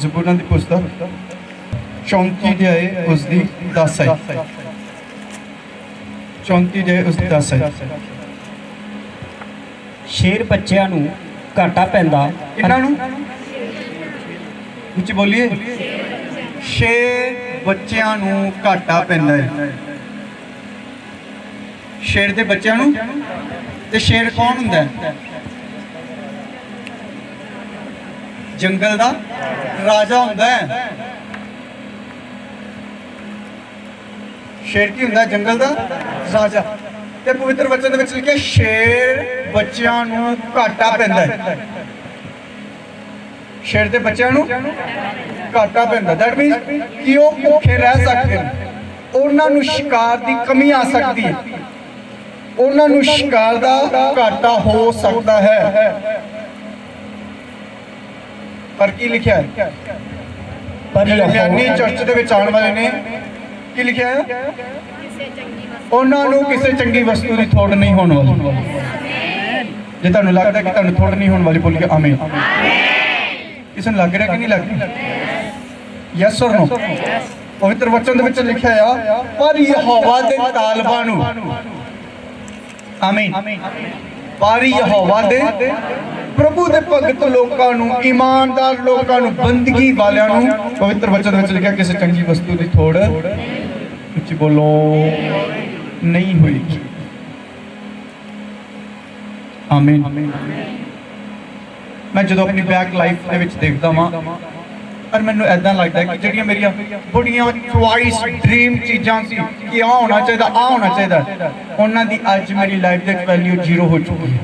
ਜ਼ਬੂਰਾਂ ਦੀ ਪੁਸਤਕ 34 ਅਧਿਆਏ ਉਸ ਦੀ 10 ਹੈ 34 ਅਧਿਆਏ ਉਸ ਦੀ 10 ਹੈ ਸ਼ੇਰ ਬੱਚਿਆਂ ਨੂੰ ਘਾਟਾ ਪੈਂਦਾ। ਇਹਨਾਂ ਨੂੰ? ਉੱਚੀ ਬੋਲੀਏ। ਛੇ ਬੱਚਿਆਂ ਨੂੰ ਘਾਟਾ ਪੈਂਦਾ ਹੈ। ਸ਼ੇਰ ਦੇ ਬੱਚਿਆਂ ਨੂੰ? ਤੇ ਸ਼ੇਰ ਕੌਣ ਹੁੰਦਾ ਹੈ? ਜੰਗਲ ਦਾ ਰਾਜਾ ਹੁੰਦਾ ਹੈ। ਸ਼ੇਰ ਕੀ ਹੁੰਦਾ ਜੰਗਲ ਦਾ ਰਾਜਾ। ਤੇ ਪਵਿੱਤਰ ਵਚਨ ਦੇ ਵਿੱਚ ਲਿਖਿਆ, ਸ਼ੇਰ ਬੱਚਿਆਂ ਨੂੰ ਘਾਟਾ ਪੈਂਦਾ ਹੈ। ਸ਼ੇਰ ਦੇ ਬੱਚਿਆਂ ਨੂੰ ਘਾਟਾ ਪੈਂਦਾ ਦੈਟ ਮੀਨਸ ਕਿ ਉਹ ਭੁੱਖੇ ਰਹਿ ਸਕਦੇ ਨੇ। ਉਹਨਾਂ ਨੂੰ ਸ਼ਿਕਾਰ ਦੀ ਕਮੀ ਆ ਸਕਦੀ ਹੈ। ਉਹਨਾਂ ਨੂੰ ਸ਼ਿਕਾਰ ਦਾ ਘਾਟਾ ਹੋ ਸਕਦਾ ਹੈ। ਪਰ ਕੀ ਲਿਖਿਆ ਹੈ? ਪਰ ਮਿਆਨੀ ਚਰਚ ਦੇ ਵਿੱਚ ਆਉਣ ਵਾਲੇ ਨੇ ਕੀ ਲਿਖਿਆ ਹੈ? ਉਹਨਾਂ ਨੂੰ ਕਿਸੇ ਚੰਗੀ ਵਸਤੂ ਦੀ ਥੋੜ ਨਹੀਂ ਹੋਣ ਵਾਲੀ। ਜੇ ਤੁਹਾਨੂੰ ਲੱਗਦਾ ਕਿ ਤੁਹਾਨੂੰ ਥੋੜ ਨਹੀਂ ਹੋਣ ਵਾਲੀ ਬੋਲੀਏ ਆਮੀਨ। ਕਿਸੇ ਨੂੰ ਲੱਗ ਰਿਹਾ ਕਿ ਨਹੀਂ ਲੱਗ ਰਿਹਾ? ਯੈਸ অর ਨੋ ਪਵਿੱਤਰ ਵਚਨ ਦੇ ਵਿੱਚ ਲਿਖਿਆ ਆ ਪਰ ਯਹੋਵਾ ਦੇ ਤਾਲਬਾਂ ਨੂੰ। ਆਮੀਨ। ਪਰ ਯਹੋਵਾ ਦੇ ਪ੍ਰਭੂ ਦੇ ਭਗਤ ਲੋਕਾਂ ਨੂੰ, ਇਮਾਨਦਾਰ ਲੋਕਾਂ ਨੂੰ, ਬੰਦਗੀ ਵਾਲਿਆਂ ਨੂੰ। ਪਵਿੱਤਰ ਵਚਨ ਵਿੱਚ ਲਿਖਿਆ, ਕਿਸੇ ਚੰਗੀ ਵਸਤੂ ਦੀ ਥੋੜ ਉੱਚੀ ਬੋਲੋ, ਨਹੀਂ ਹੋਏਗੀ ਆਮੀਨ ਮੈਂ ਜਦੋਂ ਆਪਣੀ ਬੈਕ ਲਾਈਫ ਦੇ ਵਿੱਚ ਦੇਖਦਾ ਵਾਂ, ਪਰ ਮੈਨੂੰ ਐਦਾਂ ਲੱਗਦਾ ਕਿ ਜਿਹੜੀਆਂ ਮੇਰੀਆਂ ਬੜੀਆਂ ਚੁਆਇਸ ਡ੍ਰੀਮ ਚੀਜ਼ਾਂ ਸੀ ਕਿ ਆ ਹੋਣਾ ਚਾਹੀਦਾ ਆ ਹੋਣਾ ਚਾਹੀਦਾ, ਉਹਨਾਂ ਦੀ ਅੱਜ ਮੇਰੀ ਲਾਈਫ ਦੇ ਵੈਲਿਊ ਜ਼ੀਰੋ ਹੋ ਚੁੱਕੀ ਹੈ।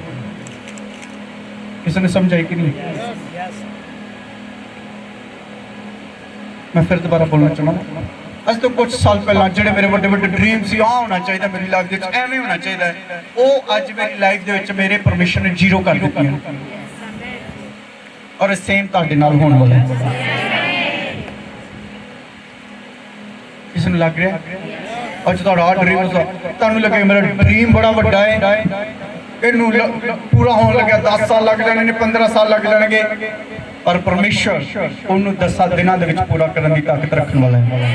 ਕਿਸੇ ਨੇ ਸਮਝਾਈ ਕਿ ਨਹੀਂ? ਮੈਂ ਫਿਰ ਦੁਬਾਰਾ ਬੋਲਣਾ ਚਾਹੁੰਦਾ ਅੱਜ ਤੋਂ ਕੁਝ ਸਾਲ ਪਹਿਲਾਂ ਜਿਹੜੇ ਮੇਰੇ ਵੱਡੇ ਵੱਡੇ ਡ੍ਰੀਮ ਸੀ ਆ ਹੋਣਾ ਚਾਹੀਦਾ ਮੇਰੀ ਲਾਈਫ ਦੇ ਵਿੱਚ, ਐਵੇਂ ਹੋਣਾ ਚਾਹੀਦਾ ਉਹ ਅੱਜ ਮੇਰੀ ਲਾਈਫ ਦੇ ਵਿੱਚ ਮੇਰੇ ਪਰਮਿਸ਼ਨ ਨੇ ਜ਼ੀਰੋ ਕਰ ਦਿੱਤੀਆਂ ਔਰ ਸੇਮ ਤੁਹਾਡੇ ਨਾਲ ਹੋਣ ਵਾਲਾ ਹੈ। ਨੂੰ ਲੱਗ ਰਿਹਾ? ਅੱਜ ਤੁਹਾਡਾ ਡ੍ਰੀਮ ਤੁਹਾਨੂੰ ਲੱਗੇ ਮੇਰਾ ਡ੍ਰੀਮ ਬੜਾ ਵੱਡਾ ਹੈ। ਇਹਨੂੰ ਪੂਰਾ ਹੋਣ ਲੱਗਿਆ 10 ਸਾਲ ਲੱਗ ਜਾਣੇ ਨੇ 15 ਸਾਲ ਲੱਗ ਜਾਣਗੇ। ਪਰ ਪਰਮੇਸ਼ਰ ਉਹਨੂੰ 10 ਦਿਨਾਂ ਦੇ ਵਿੱਚ ਪੂਰਾ ਕਰਨ ਦੀ ਤਾਕਤ ਰੱਖਣ ਵਾਲਾ ਹੈ।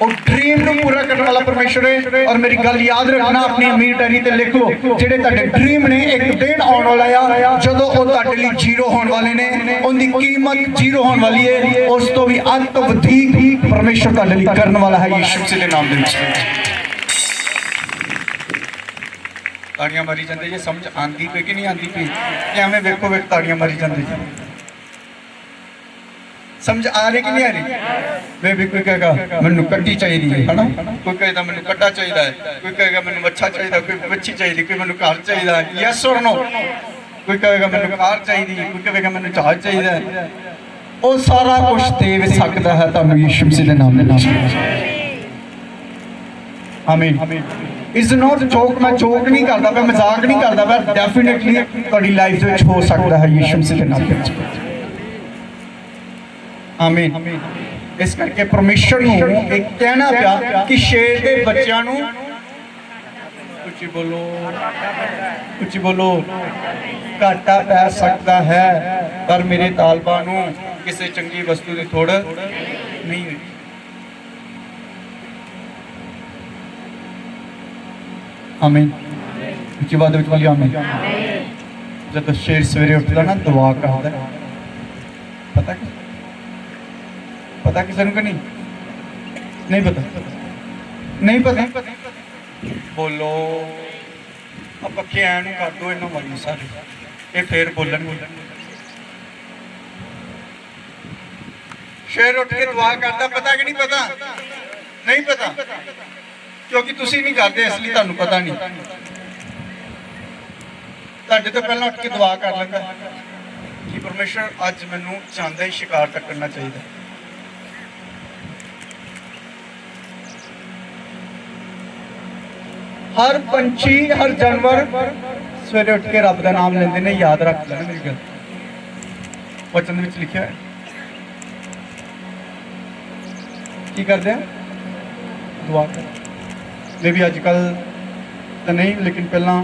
ਉਹ ਡ੍ਰੀਮ ਨੂੰ ਪੂਰਾ ਕਰਨ ਵਾਲਾ ਪਰਮੇਸ਼ਰ ਹੈ। ਔਰ ਮੇਰੀ ਗੱਲ ਯਾਦ ਰੱਖਣਾ, ਆਪਣੀ ਅਮੀਰ ਡਾਇਰੀ ਤੇ ਲਿਖ ਲਓ ਜਿਹੜੇ ਤੁਹਾਡੇ ਡ੍ਰੀਮ ਨੇ, ਇੱਕ ਦਿਨ ਆਉਣ ਵਾਲਾ ਆ, ਜਦੋਂ ਉਹ ਤੁਹਾਡੇ ਲਈ ਜ਼ੀਰੋ ਹੋਣ ਵਾਲੇ ਨੇ, ਉਹਦੀ ਕੀਮਤ ਜ਼ੀਰੋ ਹੋਣ ਵਾਲੀ ਹੈ। ਉਸ ਤੋਂ ਵੀ ਅੰਤ ਵਧੇਕ ਪਰਮੇਸ਼ਰ ਤੁਹਾਡੇ ਲਈ ਕਰਨ ਵਾਲਾ ਹੈ ਯਿਸੂ ਦੇ ਨਾਮ ਦੇ ਵਿੱਚ। ਤਾੜੀਆਂ ਮਾਰੀ ਜਾਂਦੇ ਜੇ ਸਮਝ ਆਂਦੀ ਪਈ ਕਿ ਨਹੀਂ ਆਂਦੀ ਪਈ? ਕਿ ਐਵੇਂ ਵੇਖੋ ਵੇਖ ਤਾੜੀਆਂ ਮਾਰੀ ਜਾਂਦੇ ਜੀ। ਸਮਝ ਆ ਰਹੀ ਕਿ ਨਹੀਂ ਆ ਰਹੀ? ਬੇਬੀ ਕੋਈ ਕਹੇਗਾ ਮੈਨੂੰ ਕੱਟੀ ਚਾਹੀਦੀ ਹੈ ਹਨਾ? ਕੋਈ ਕਹੇਗਾ ਮੈਨੂੰ ਕੱਟਾ ਚਾਹੀਦਾ ਹੈ ਕੋਈ ਕਹੇਗਾ ਮੈਨੂੰ ਮੱਛਾ ਚਾਹੀਦਾ ਕੋਈ ਮੱਛੀ ਚਾਹੀਦੀ ਕੋਈ ਮੈਨੂੰ ਘਰ ਚਾਹੀਦਾ ਯੈਸ অর ਨੋ ਕੋਈ ਕਹੇਗਾ ਮੈਨੂੰ ਕਾਰ ਚਾਹੀਦੀ ਕੋਈ ਕਹੇਗਾ ਮੈਨੂੰ ਜਹਾਜ਼ ਚਾਹੀਦਾ ਉਹ ਸਾਰਾ ਕੁਝ ਦੇ ਵੀ ਸਕਦਾ ਹੈ ਤੁਹਾਨੂੰ ਯਿਸੂ ਮਸੀਹ ਦੇ ਨਾਮ ਦੇ ਨਾਲ। ਆਮੀਨ ਇਸ ਨੋਟ ਜੋਕ ਮੈਂ ਜੋਕ ਨਹੀਂ ਕਰਦਾ ਮੈਂ ਮਜ਼ਾਕ ਨਹੀਂ ਕਰਦਾ ਮੈਂ ਡੈਫੀਨਿਟਲੀ ਤੁਹਾਡੀ ਲਾਈਫ ਦੇ ਵਿੱਚ ਹੋ ਸਕਦਾ ਹੈ ਯਿਸੂ ਮਸੀਹ ਦੇ ਨਾਮ ਦੇ ਵਿੱਚ ਆਮੀਨ ਇਸ ਕਰਕੇ ਪਰਮੇਸ਼ਰ ਨੂੰ ਇਹ ਕਹਿਣਾ ਪਿਆ ਕਿ ਸ਼ੇਰ ਦੇ ਬੱਚਿਆਂ ਨੂੰ ਉੱਚੀ ਬੋਲੋ ਉੱਚੀ ਬੋਲੋ, ਘਾਟਾ ਪੈ ਸਕਦਾ ਹੈ, ਪਰ ਮੇਰੇ ਤਾਲਬਾਂ ਨੂੰ ਕਿਸੇ ਚੰਗੀ ਵਸਤੂ ਦੀ ਥੋੜ ਨਹੀਂ ਹੋਈ। ਆਮੀਨ ਉੱਚੀ ਬਾਤ ਵਿੱਚ ਵਾਲੀ ਆਮੀਨ ਜਦੋਂ ਸ਼ੇਰ ਸਵੇਰੇ ਉੱਠਦਾ ਨਾ ਦੁਆ ਕਰਦਾ ਹੈ। ਪਤਾ ਕਿ ਪਤਾ ਕਿਸੇ ਨੂੰ ਕਿ ਨਹੀਂ ਨਹੀਂ ਪਤਾ ਨਹੀਂ ਪਤਾ ਬੋਲੋ ਆ ਪੱਖੇ ਐਨ ਨੂੰ ਕਰ ਦੋ ਇਹਨਾਂ ਵਾਲੀ ਸਾਰੇ ਇਹ ਫੇਰ ਬੋਲਣਗੇ ਸ਼ੇਰ ਉੱਠ ਕੇ ਦੁਆ ਕਰਦਾ ਪਤਾ ਕਿ ਨਹੀਂ ਪਤਾ ਨਹੀਂ ਪਤਾ ਕਿਉਂਕਿ ਤੁਸੀਂ ਨਹੀਂ ਕਰਦੇ, ਇਸ ਲਈ ਤੁਹਾਨੂੰ ਪਤਾ ਨਹੀਂ। ਤੁਹਾਡੇ ਤੋਂ ਪਹਿਲਾਂ ਉੱਠ ਕੇ ਦੁਆ ਕਰ ਲੈਂਦਾ। ਕਿ ਪਰਮੇਸ਼ਰ, ਅੱਜ ਮੈਨੂੰ ਚਾਹੁੰਦਾ ਹੀ ਸ਼ਿਕਾਰ ਤੱਕ ਕਰਨਾ ਚਾਹੀਦਾ। ਹਰ ਪੰਛੀ, ਹਰ ਜਾਨਵਰ ਸਵੇਰੇ ਉੱਠ ਕੇ ਰੱਬ ਦਾ ਨਾਮ ਲੈਂਦੇ ਨੇ, ਯਾਦ ਰੱਖ ਲੈਣਾ ਮੇਰੀ ਗੱਲ। ਵਚਨ ਵਿੱਚ ਲਿਖਿਆ ਹੈ। ਕੀ ਕਰਦੇ ਆ? ਦੁਆ ਕਰ। ਮੈਂ ਵੀ ਅੱਜ ਕੱਲ ਤਾਂ ਨਹੀਂ, ਲੇਕਿਨ ਪਹਿਲਾਂ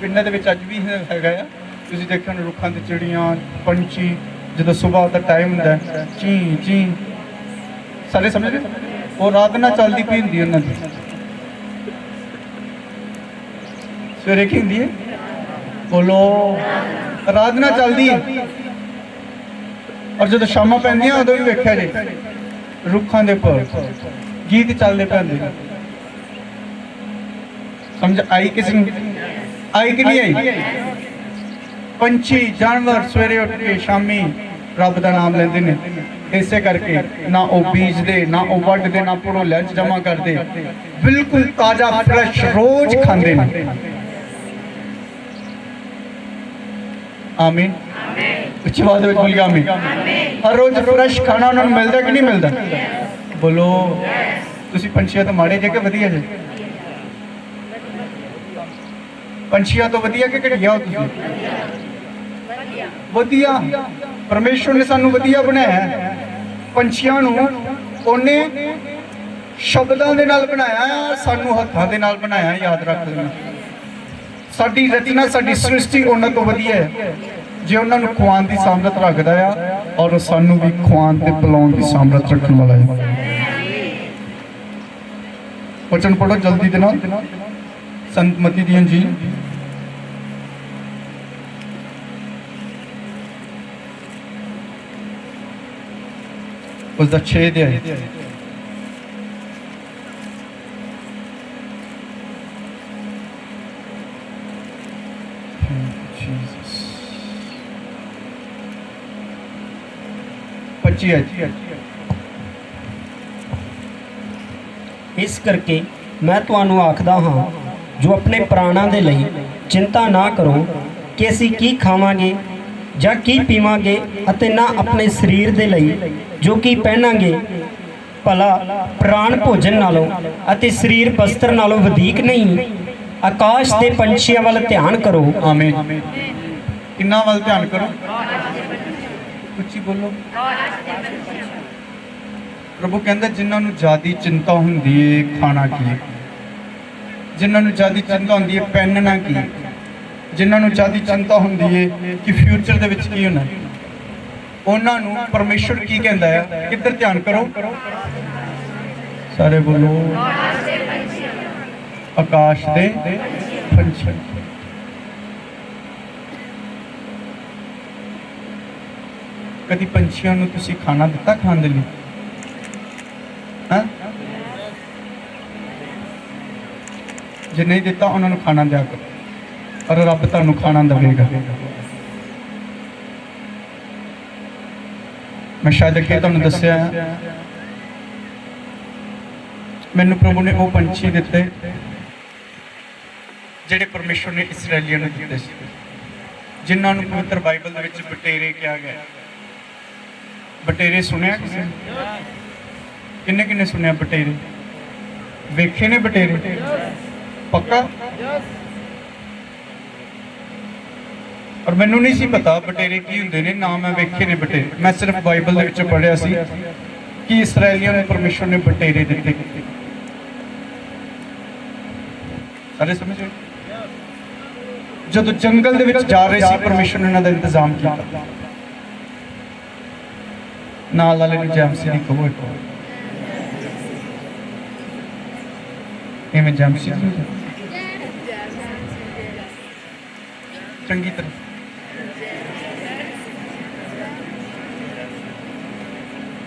ਪਿੰਡਾਂ ਦੇ ਵਿੱਚ ਅੱਜ ਵੀ ਹੈਗਾ ਆ। ਤੁਸੀਂ ਦੇਖਿਆ ਹੋਣਾ ਰੁੱਖਾਂ ਤੇ ਚਿੜੀਆਂ, ਪੰਛੀ, ਜਦੋਂ ਸਵੇਰ ਦਾ ਟਾਈਮ ਹੁੰਦਾ ਚੀ ਚੀ। ਸਾਰੇ ਸਮਝਦੇ? ਉਹ ਰਾਤ ਨਾਲ ਚੱਲਦੀ ਪਈ ਹੁੰਦੀ ਉਹਨਾਂ ਦੀ। ਸਵੇਰੇ ਕੀ ਹੁੰਦੀ ਹੈ? ਬੋਲੋ, ਰਾਤ ਨਾਲ ਚੱਲਦੀ ਹੈ। ਔਰ ਜਦੋਂ ਸ਼ਾਮਾਂ ਪੈਂਦੀਆਂ, ਉਦੋਂ ਵੀ ਵੇਖਿਆ ਜੇ, ਰੁੱਖਾਂ ਦੇ ਉੱਪਰ, ਗੀਤ ਚੱਲਦੇ ਪੈਂਦੇ ਨੇ ਸਮਝ ਆਈ ਕਿਸੇ ਨੂੰ ਆਈ ਕਿ ਪੰਛੀ, ਜਾਨਵਰ ਸਵੇਰੇ ਉੱਠ ਕੇ ਸ਼ਾਮੀ ਰੱਬ ਦਾ ਨਾਮ ਲੈਂਦੇ ਨੇ। ਇਸੇ ਕਰਕੇ ਨਾ ਉਹ ਬੀਜਦੇ, ਨਾ ਉਹ ਵੱਢਦੇ, ਨਾ ਪੁਰੋਂ ਲੰਚ ਜਮਾ ਕਰਦੇ। ਬਿਲਕੁਲ ਤਾਜ਼ਾ, ਫਰੈਸ਼ ਰੋਜ਼ ਖਾਂਦੇ ਨੇ। ਆਮੀਨ। ਉੱਚੀ ਵਿੱਚ ਬੋਲੀ ਆਮੀਨ। ਹਰ ਰੋਜ਼ ਫਰੈਸ਼ ਖਾਣਾ ਉਹਨਾਂ ਨੂੰ ਮਿਲਦਾ ਕਿ ਨਹੀਂ ਮਿਲਦਾ? ਬੋਲੋ। ਤੁਸੀਂ ਪੰਛੀਆਂ ਤੋਂ ਮਾੜੇ ਜੇ ਕਿ ਵਧੀਆ ਜੇ? ਪੰਛੀਆਂ ਤੋਂ ਵਧੀਆ ਕਿ ਘਟੀਆ ਹੋ ਤੁਸੀਂ ਵਧੀਆ। ਪਰਮੇਸ਼ਵਰ ਨੇ ਸਾਨੂੰ ਵਧੀਆ ਬਣਾਇਆ ਹੈ। ਪੰਛੀਆਂ ਨੂੰ ਉਹਨੇ ਸ਼ਬਦਾਂ ਦੇ ਨਾਲ ਬਣਾਇਆ ਸਾਨੂੰ ਹੱਥਾਂ ਦੇ ਨਾਲ ਬਣਾਇਆ ਯਾਦ ਰੱਖ ਲੈਣਾ। ਸਾਡੀ ਰਚਨਾ ਸਾਡੀ ਸ੍ਰਿਸ਼ਟੀ ਉਹਨਾਂ ਤੋਂ ਵਧੀਆ ਹੈ। ਜੇ ਉਹਨਾਂ ਨੂੰ ਖਵਾਉਣ ਦੀ ਸਾਮਰਥ ਰੱਖਦਾ ਆ ਔਰ ਸਾਨੂੰ ਵੀ ਖਵਾਉਣ ਤੇ ਪਿਲਾਉਣ ਦੀ ਸਾਮਰਥ ਰੱਖਣ ਵਾਲਾ ਹੈ। ਵਚਨ ਪੜੋ ਜਲਦੀ ਦੇ ਨਾਲ। ਸੰਤ ਮਤੀ ਦੀਆਂ ਜੀ। ਉਸ ਦਾ 6 ਦੇ ਆਏ Jesus. 25 ਹੈ ਇਸ ਕਰਕੇ ਮੈਂ ਤੁਹਾਨੂੰ ਆਖਦਾ ਹਾਂ, ਜੋ ਆਪਣੇ ਪ੍ਰਾਣਾਂ ਦੇ ਲਈ ਚਿੰਤਾ ਨਾ ਕਰੋ ਕਿ ਅਸੀਂ ਕੀ ਖਾਵਾਂਗੇ ਜਾਂ ਕੀ ਪੀਵਾਂਗੇ ਅਤੇ ਨਾ ਆਪਣੇ ਸਰੀਰ ਦੇ ਲਈ, ਜੋ ਕੀ ਪਹਿਨਾਂਗੇ, ਭਲਾ ਪ੍ਰਾਣ ਭੋਜਨ ਨਾਲੋਂ ਅਤੇ ਸਰੀਰ ਬਸਤਰ ਨਾਲੋਂ ਵਧੇਕ ਨਹੀਂ, ਆਕਾਸ਼ ਦੇ ਪੰਛੀਆਂ ਵੱਲ ਧਿਆਨ ਕਰੋ। ਆਮੀਨ। ਕਿੰਨਾ ਵੱਲ ਧਿਆਨ ਕਰੋ? ਉੱਚੀ ਬੋਲੋ। ਪ੍ਰਭੂ ਕਹਿੰਦਾ, ਜਿਨ੍ਹਾਂ ਨੂੰ ਜਿਆਦੀ ਚਿੰਤਾ ਹੁੰਦੀ ਏ, ਖਾਣਾ ਕੀ? ਜਿਨ੍ਹਾਂ ਨੂੰ ਜਿਆਦੀ ਚਿੰਤਾ ਹੁੰਦੀ ਏ, ਪਹਿਨਣਾ ਕੀ? ਜਿਨ੍ਹਾਂ ਨੂੰ ਜਿਆਦੀ ਚਿੰਤਾ ਹੁੰਦੀ ਏ ਕਿ ਫਿਊਚਰ ਦੇ ਵਿੱਚ ਕੀ ਹੋਣਾ। ਉਹਨਾਂ ਨੂੰ ਪਰਮੇਸ਼ਵਰ ਕੀ ਕਹਿੰਦਾ ਹੈ ਕਿੱਧਰ ਧਿਆਨ ਕਰੋ। ਸਾਰੇ ਬੋਲੋ, ਆਕਾਸ਼ ਦੇ ਪੰਛੀ। ਕਦੀ ਪੰਛੀਆਂ ਨੂੰ ਤੁਸੀਂ ਖਾਣਾ ਦਿੱਤਾ ਖਾਣ ਦੇ ਲਈ? ਹਾਂ? ਜੇ ਨਹੀਂ ਦਿੱਤਾ, ਉਹਨਾਂ ਨੂੰ ਖਾਣਾ ਦਿਆ ਕਰੋ। ਪਰ ਰੱਬ ਤੁਹਾਨੂੰ ਖਾਣਾ ਦੇਵੇਗਾ। ਮੈਂ ਸ਼ਾਇਦ ਅੱਗੇ ਤੁਹਾਨੂੰ ਦੱਸਿਆ ਮੈਨੂੰ ਪ੍ਰਭੂ ਨੇ ਉਹ ਪੰਛੀ ਦਿੱਤੇ ਜਿਹੜੇ ਪਰਮੇਸ਼ਰ ਨੇ ਇਸرائیਲੀਆਂ ਨੂੰ ਦਿੱਤੇ ਸੀ ਜਿਨ੍ਹਾਂ ਨੂੰ ਪਵਿੱਤਰ ਬਾਈਬਲ ਦੇ ਵਿੱਚ ਬਟੇਰੇ ਕਿਹਾ ਗਿਆ ਬਟੇਰੇ ਸੁਣਿਆ ਕਿਸੇ ਕਿੰਨੇ ਕਿੰਨੇ ਸੁਣਿਆ ਬਟੇਰੇ? ਵੇਖੇ ਨੇ ਬਟੇਰੇ? ਪੱਕਾ? ਪਰ ਮੈਨੂੰ ਨਹੀਂ ਸੀ ਪਤਾ ਬਟੇਰੇ ਕੀ ਹੁੰਦੇ ਨੇ, ਨਾ ਮੈਂ ਵੇਖੇ ਨੇ ਬਟੇਰੇ। ਮੈਂ ਸਿਰਫ ਬਾਈਬਲ ਦੇ ਵਿੱਚ ਪੜ੍ਹਿਆ ਸੀ ਕਿ ਇਸرائیਲੀਆਂ ਨੂੰ ਪਰਮੇਸ਼ਰ ਨੇ ਬਟੇਰੇ ਦਿੱਤੇ। ਸਾਰੇ ਸਮਝ? ਜਦੋਂ ਜੰਗਲ ਦੇ ਵਿੱਚ ਜਾ ਰਹੇ ਸੀ, ਪਰਮੇਸ਼ਰ ਨੇ ਉਹਨਾਂ ਦਾ ਇੰਤਜ਼ਾਮ ਕੀਤਾ। ਨਾਲ ਵਾਲੇ ਨੂੰ ਜੈਮਸੀ ਦੀ ਕਹੋ ਇੱਕ ਇਵੇਂ ਜੈਮਸੀ ਚੰਗੀ ਤਰ੍ਹਾਂ।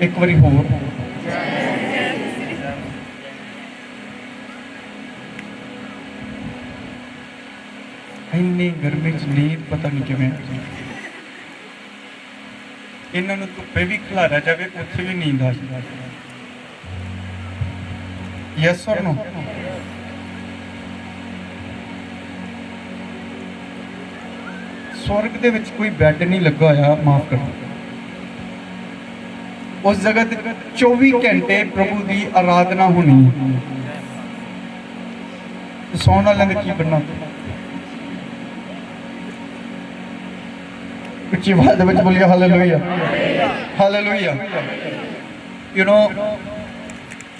ਇੱਕ ਵਾਰੀ ਹੋਰ। ਇੰਨੀ ਗਰਮੀ ਚ ਨੀਂਦ ਪਤਾ ਨਹੀਂ ਕਿਵੇਂ ਆਉਂਦੀ। ਇਹਨਾਂ ਨੂੰ ਧੁੱਪੇ ਵੀ ਖਿਲਾਰਿਆ ਜਾਵੇ, ਉੱਥੇ ਵੀ ਨੀਂਦ ਆ ਜਾਂਦੀ। ਯੈਸ অর ਨੋ ਸਵਰਗ ਦੇ ਵਿੱਚ ਕੋਈ ਬੈੱਡ ਨਹੀਂ ਲੱਗਾ ਹੋਇਆ, ਮਾਫ ਕਰਨਾ ਉਸ ਜਗ੍ਹਾ ਤੇ 24 ਘੰਟੇ ਪ੍ਰਭੂ ਦੀ ਆਰਾਧਨਾ ਹੋਣੀ। ਹੈ ਸੌਣ ਵਾਲਿਆਂ ਦਾ ਕੀ ਬਣਨਾ ਉੱਚੀ ਆਵਾਜ਼ ਵਿੱਚ ਬੋਲੀਏ ਹਾਲੇਲੂਇਆ ਹਾਲੇਲੂਇਆ ਯੂ نو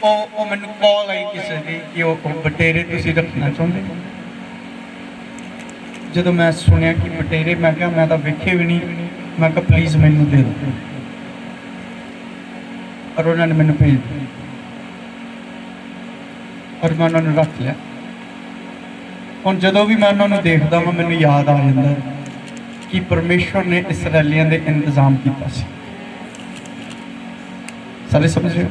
ਉਹ ਉਹ ਮੈਨੂੰ ਕਾਲ ਆਈ ਕਿਸੇ ਦੀ ਕਿ ਉਹ ਬਟੇਰੇ ਤੁਸੀਂ ਰੱਖਣਾ ਚਾਹੁੰਦੇ ਜਦੋਂ ਮੈਂ ਸੁਣਿਆ ਕਿ ਬਟੇਰੇ, ਮੈਂ ਕਿਹਾ ਮੈਂ ਤਾਂ ਵੇਖੇ ਵੀ ਨਹੀਂ। ਮੈਂ ਕਿਹਾ ਪਲੀਜ਼ ਮੈਨੂੰ ਦੇ ਦਿਓ। ਔਰ ਉਹਨਾਂ ਨੇ ਮੈਨੂੰ ਭੇਜ ਔਰ ਮੈਂ ਉਹਨਾਂ ਨੂੰ ਰੱਖ ਲਿਆ। ਹੁਣ ਜਦੋਂ ਵੀ ਮੈਂ ਉਹਨਾਂ ਨੂੰ ਦੇਖਦਾ ਹਾਂ ਮੈਨੂੰ ਯਾਦ ਆ ਜਾਂਦਾ ਕਿ ਪਰਮੇਸ਼ਰ ਨੇ ਇਸرائیਲੀਆਂ ਦੇ ਇੰਤਜ਼ਾਮ ਕੀਤਾ ਸੀ। ਸਾਰੇ ਸਮਝ ਰਹੇ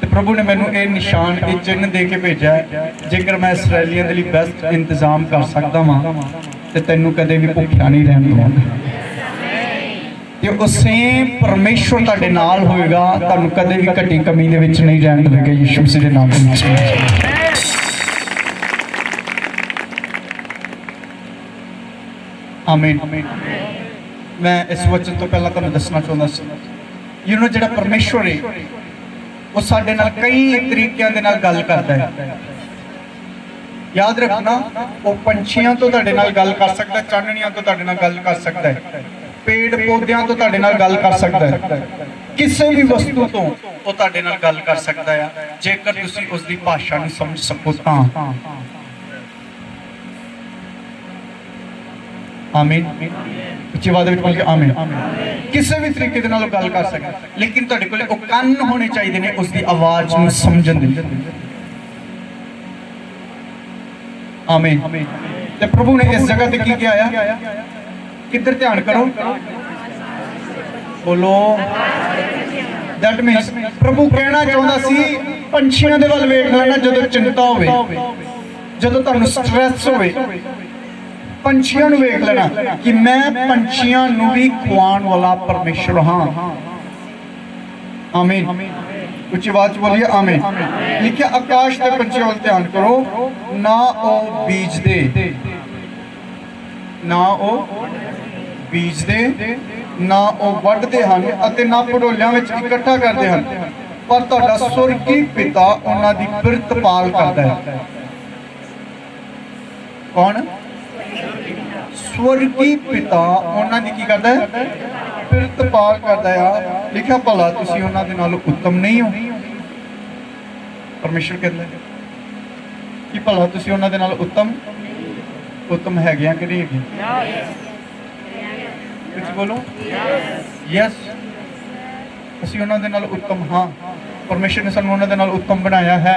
ਤੇ ਪ੍ਰਭੂ ਨੇ ਮੈਨੂੰ ਇਹ ਨਿਸ਼ਾਨ, ਇਹ ਚਿੰਨ ਦੇ ਕੇ ਭੇਜਿਆ ਜੇਕਰ ਮੈਂ ਇਸرائیਲੀਆਂ ਦੇ ਲਈ ਬੈਸਟ ਇੰਤਜ਼ਾਮ ਕਰ ਸਕਦਾ ਹਾਂ ਤੇ ਤੈਨੂੰ ਕਦੇ ਵੀ ਭੁੱਖਿਆ ਨਹੀਂ ਰਹਿਣ ਦਵਾਂਗਾ। ਤੇ ਉਹ ਸੇਮ ਪਰਮੇਸ਼ਵਰ ਤੁਹਾਡੇ ਨਾਲ ਹੋਏਗਾ, ਤੁਹਾਨੂੰ ਕਦੇ ਵੀ ਘਟੀ ਕਮੀ ਦੇ ਵਿੱਚ ਨਹੀਂ ਰਹਿਣ ਦੇਵੇਗਾ, ਯਿਸੂ ਮਸੀਹ ਦੇ ਨਾਮ ਦੇ ਵਿੱਚ। ਆਮੀਨ ਮੈਂ ਇਸ ਵਚਨ ਤੋਂ ਪਹਿਲਾਂ ਤੁਹਾਨੂੰ ਦੱਸਣਾ ਚਾਹੁੰਦਾ ਸੀ। ਯੂ نو ਜਿਹੜਾ ਪਰਮੇਸ਼ਵਰ ਹੈ ਉਹ ਸਾਡੇ ਨਾਲ ਕਈ ਤਰੀਕਿਆਂ ਦੇ ਨਾਲ ਗੱਲ ਕਰਦਾ ਹੈ। ਯਾਦ ਰੱਖਣਾ, ਉਹ ਪੰਛੀਆਂ ਤੋਂ ਤੁਹਾਡੇ ਨਾਲ ਗੱਲ ਕਰ ਸਕਦਾ, ਚਾਨਣੀਆਂ ਤੋਂ ਤੁਹਾਡੇ ਨਾਲ ਗੱਲ ਕਰ ਸਕਦਾ ਹੈ। ਪੇੜ ਪੌਦਿਆਂ ਤੋਂ ਤੁਹਾਡੇ ਨਾਲ ਗੱਲ ਕਰ ਸਕਦਾ ਹੈ। ਕਿਸੇ ਵੀ ਵਸਤੂ ਤੋਂ ਉਹ ਤੁਹਾਡੇ ਨਾਲ ਗੱਲ ਕਰ ਸਕਦਾ ਹੈ ਜੇਕਰ ਤੁਸੀਂ ਉਸ ਦੀ ਭਾਸ਼ਾ ਨੂੰ ਸਮਝ ਸਕੋ ਤਾਂ। ਆਮੀਨ। ਉੱਚੀ ਆਵਾਜ਼ ਵਿੱਚ ਬੋਲ ਕੇ ਆਮੀਨ। ਕਿਸੇ ਵੀ ਤਰੀਕੇ ਦੇ ਨਾਲ ਉਹ ਗੱਲ ਕਰ ਸਕਦਾ। ਲੇਕਿਨ ਤੁਹਾਡੇ ਕੋਲ ਉਹ ਕੰਨ ਹੋਣੇ ਚਾਹੀਦੇ ਨੇ ਉਸ ਦੀ ਆਵਾਜ਼ ਨੂੰ ਸਮਝਣ ਦੇ ਆਮੀਨ। ਤੇ ਪ੍ਰਭੂ ਨੇ ਇਸ ਜਗ੍ਹਾ ਤੇ ਕੀ ਕਿਹਾ ਆ? ਕਿੱਧਰ ਧਿਆਨ ਕਰੋ? ਬੋਲੋ। ਦੈਟ ਮੀਨਸ ਪ੍ਰਭੂ ਕਹਿਣਾ ਚਾਹੁੰਦਾ ਸੀ, ਪੰਛੀਆਂ ਦੇ ਵੱਲ ਵੇਖ ਲੈਣਾ ਜਦੋਂ ਚਿੰਤਾ ਹੋਵੇ, ਜਦੋਂ ਤੁਹਾਨੂੰ ਸਟ੍ਰੈਸ ਹੋਵੇ। ਪੰਛੀਆਂ ਨੂੰ ਵੇਖ ਲੈਣਾ ਕਿ ਮੈਂ ਪੰਛੀਆਂ ਨੂੰ ਵੀ ਖਵਾਉਣ ਵਾਲਾ ਪਰਮੇਸ਼ਰ ਹਾਂ। ਆਮੀਨ ਉੱਚੀ ਆਵਾਜ਼ 'ਚ ਬੋਲੀਏ ਆਮੀਨ ਲਿਖਿਆ, ਆਕਾਸ਼ ਦੇ ਪੰਛੀਆਂ ਵੱਲ ਧਿਆਨ ਕਰੋ, ਨਾ ਉਹ ਬੀਜਦੇ ਨਾ ਉਹ ਬੀਜਦੇ, ਨਾ ਉਹ ਵੱਢਦੇ ਹਨ ਅਤੇ ਨਾ ਪੜੋਲਿਆਂ ਵਿੱਚ ਇਕੱਠਾ ਕਰਦੇ ਹਨ। ਪਰ ਤੁਹਾਡਾ ਸੁਰਗੀ ਪਿਤਾ ਉਹਨਾਂ ਦੀ ਬਿਰਤ ਪਾਲ ਕਰਦਾ ਹੈ। ਕੌਣ? ਸਵਰਗੀ ਪਿਤਾ ਉਹਨਾਂ ਦੀ ਕੀ ਕਰਦਾ ਹੈ? ਬਿਰਤ ਪਾਲ ਕਰਦਾ ਆ ਲਿਖਿਆ ਭਲਾ ਤੁਸੀਂ ਉਹਨਾਂ ਦੇ ਨਾਲੋਂ ਉੱਤਮ ਨਹੀਂ ਹੋ। ਪਰਮੇਸ਼ਰ ਕਹਿੰਦਾ ਕਿ ਭਲਾ ਤੁਸੀਂ ਉਹਨਾਂ ਦੇ ਨਾਲ ਉੱਤਮ? ਉੱਤਮ ਹੈਗੇ ਆ ਕਿ ਨਹੀਂ ਹੈਗੇ? ਕੁਝ ਬੋਲੋ ਯੈਸ ਅਸੀਂ ਉਹਨਾਂ ਦੇ ਨਾਲ ਉੱਤਮ ਹਾਂ। ਪਰਮੇਸ਼ਰ ਨੇ ਸਾਨੂੰ ਉਹਨਾਂ ਦੇ ਨਾਲ ਉੱਤਮ ਬਣਾਇਆ ਹੈ।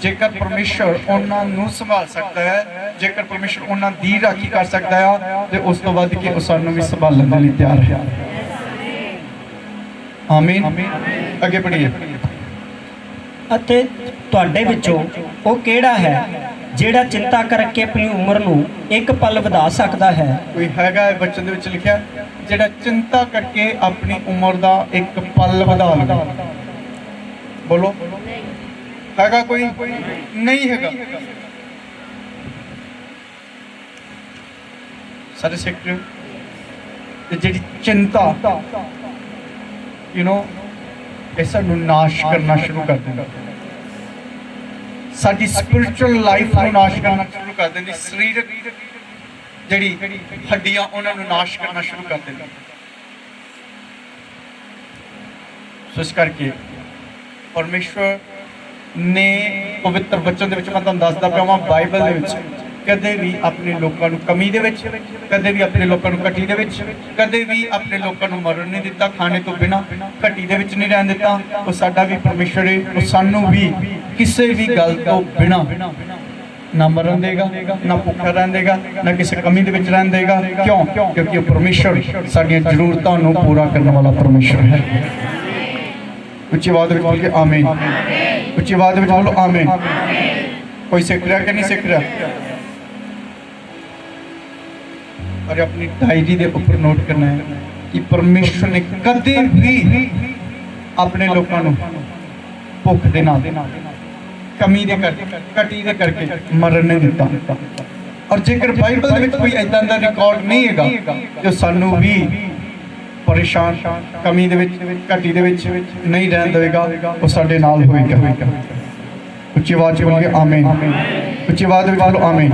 ਜੇਕਰ ਪਰਮੇਸ਼ਰ ਉਹਨਾਂ ਨੂੰ ਸੰਭਾਲ ਸਕਦਾ ਹੈ ਜੇਕਰ ਪਰਮੇਸ਼ਰ ਉਹਨਾਂ ਦੀ ਰਾਖੀ ਕਰ ਸਕਦਾ ਹੈ ਤੇ ਉਸ ਤੋਂ ਵੱਧ ਕੇ ਉਹ ਸਾਨੂੰ ਵੀ ਸੰਭਾਲਣ ਦੇ ਲਈ ਤਿਆਰ ਹੈ। ਆਮੀਨ ਅੱਗੇ ਪੜੀਏ ਅਤੇ ਤੁਹਾਡੇ ਵਿੱਚੋਂ ਉਹ ਕਿਹੜਾ ਹੈ? ਜਿਹੜਾ ਚਿੰਤਾ ਕਰਕੇ ਆਪਣੀ ਉਮਰ ਨੂੰ ਇੱਕ ਪਲ ਵਧਾ ਸਕਦਾ ਹੈ। ਕੋਈ ਹੈਗਾ ਹੈ ਬੱਚਨ ਦੇ ਵਿੱਚ ਲਿਖਿਆ? ਜਿਹੜਾ ਚਿੰਤਾ ਕਰਕੇ ਆਪਣੀ ਉਮਰ ਦਾ ਇੱਕ ਪਲ ਵਧਾ ਲਵੇ। ਬੋਲੋ। ਹੈਗਾ ਕੋਈ? ਨਹੀਂ ਹੈਗਾ। ਸਾਰੇ ਸੈਕਟਰੀ ਤੇ ਜਿਹੜੀ ਚਿੰਤਾ ਯੂ نو ਇਹ ਸਾਨੂੰ ਨਾਸ਼ ਕਰਨਾ ਸ਼ੁਰੂ ਕਰ ਦਿੰਦਾ ਸਾਡੀ ਸਪਿਰਚੁਅਲ ਲਾਈਫ ਨੂੰ ਨਾਸ਼ ਕਰਨਾ ਸ਼ੁਰੂ ਕਰ ਦਿੰਦੀ, ਸਰੀਰਕ ਜਿਹੜੀ ਹੱਡੀਆਂ, ਉਹਨਾਂ ਨੂੰ ਨਾਸ਼ ਕਰਨਾ ਸ਼ੁਰੂ ਕਰ ਦਿੰਦੀ। ਸੋ ਇਸ ਕਰਕੇ ਪਰਮੇਸ਼ਵਰ ਨੇ ਪਵਿੱਤਰ ਬਚਨ ਦੇ ਵਿੱਚ ਮੈਂ ਤੁਹਾਨੂੰ ਦੱਸਦਾ ਪਿਆ ਹਾਂ ਬਾਈਬਲ ਦੇ ਵਿੱਚ ਕਦੇ ਵੀ ਆਪਣੇ ਲੋਕਾਂ ਨੂੰ ਕਮੀ ਦੇ ਵਿੱਚ ਕਦੇ ਵੀ ਆਪਣੇ ਲੋਕਾਂ ਨੂੰ ਘਟੀ ਦੇ ਵਿੱਚ ਕਦੇ ਵੀ ਆਪਣੇ ਲੋਕਾਂ ਨੂੰ ਮਰਨ ਨਹੀਂ ਦਿੱਤਾ ਖਾਣੇ ਤੋਂ ਬਿਨਾ ਘਟੀ ਦੇ ਵਿੱਚ ਨਹੀਂ ਰਹਿਣ ਦਿੱਤਾ। ਉਹ ਸਾਡਾ ਵੀ ਪਰਮੇਸ਼ਰ ਹੈ ਉਹ ਸਾਨੂੰ ਵੀ ਕਿਸੇ ਵੀ ਗੱਲ ਤੋਂ ਬਿਨਾ ਨਾ ਮਰਨ ਦੇਗਾ ਨਾ ਭੁੱਖਾ ਰਹਿਣ ਦੇਗਾ ਨਾ ਕਿਸੇ ਕਮੀ ਦੇ ਵਿੱਚ ਰਹਿਣ ਦੇਗਾ। ਕਿਉਂ? ਕਿਉਂਕਿ ਉਹ ਪਰਮੇਸ਼ਰ ਸਾਡੀਆਂ ਜ਼ਰੂਰਤਾਂ ਨੂੰ ਪੂਰਾ ਕਰਨ ਵਾਲਾ ਪਰਮੇਸ਼ਰ ਹੈ। ਉੱਚੀ ਆਵਾਜ਼ ਵਿੱਚ ਬੋਲ ਕੇ ਆਮੀਨ। ਉੱਚੀ ਆਵਾਜ਼ ਵਿੱਚ ਬੋਲੋ ਆਮੀਨ। ਕੋਈ ਸਿੱਖ ਰਿਹਾ ਕਿ ਨਹੀਂ ਸਿੱਖ ਰਿਹਾ? ਔਰ ਆਪਣੀ ਡਾਇਰੀ ਦੇ ਉੱਪਰ ਨੋਟ ਕਰਨਾ ਹੈ ਕਿ ਪਰਮੇਸ਼ਰ ਨੇ ਕਦੇ ਵੀ ਆਪਣੇ ਲੋਕਾਂ ਨੂੰ ਭੁੱਖ ਦੇ ਨਾਲ, ਕਮੀ ਦੇ ਕਰਕੇ, ਘਟੀ ਦੇ ਕਰਕੇ ਮਰਨ ਨਹੀਂ ਦਿੱਤਾ। ਔਰ ਜੇਕਰ ਬਾਈਬਲ ਦੇ ਵਿੱਚ ਕੋਈ ਐਦਾਂ ਦਾ ਰਿਕਾਰਡ ਨਹੀਂ ਹੈਗਾ, ਜੋ ਸਾਨੂੰ ਵੀ ਪਰੇਸ਼ਾਨ, ਕਮੀ ਦੇ ਵਿੱਚ, ਘਟੀ ਦੇ ਵਿੱਚ ਨਹੀਂ ਰਹਿਣ ਦੇਵੇਗਾ, ਉਹ ਸਾਡੇ ਨਾਲ ਹੋਏਗਾ ਉੱਚੀ ਆਵਾਜ਼ ਚ ਬੋਲੀਏ, ਆਮੀਨ। ਉੱਚੀ ਆਵਾਜ਼ ਵਿੱਚ ਬੋਲੋ, ਆਮੀਨ।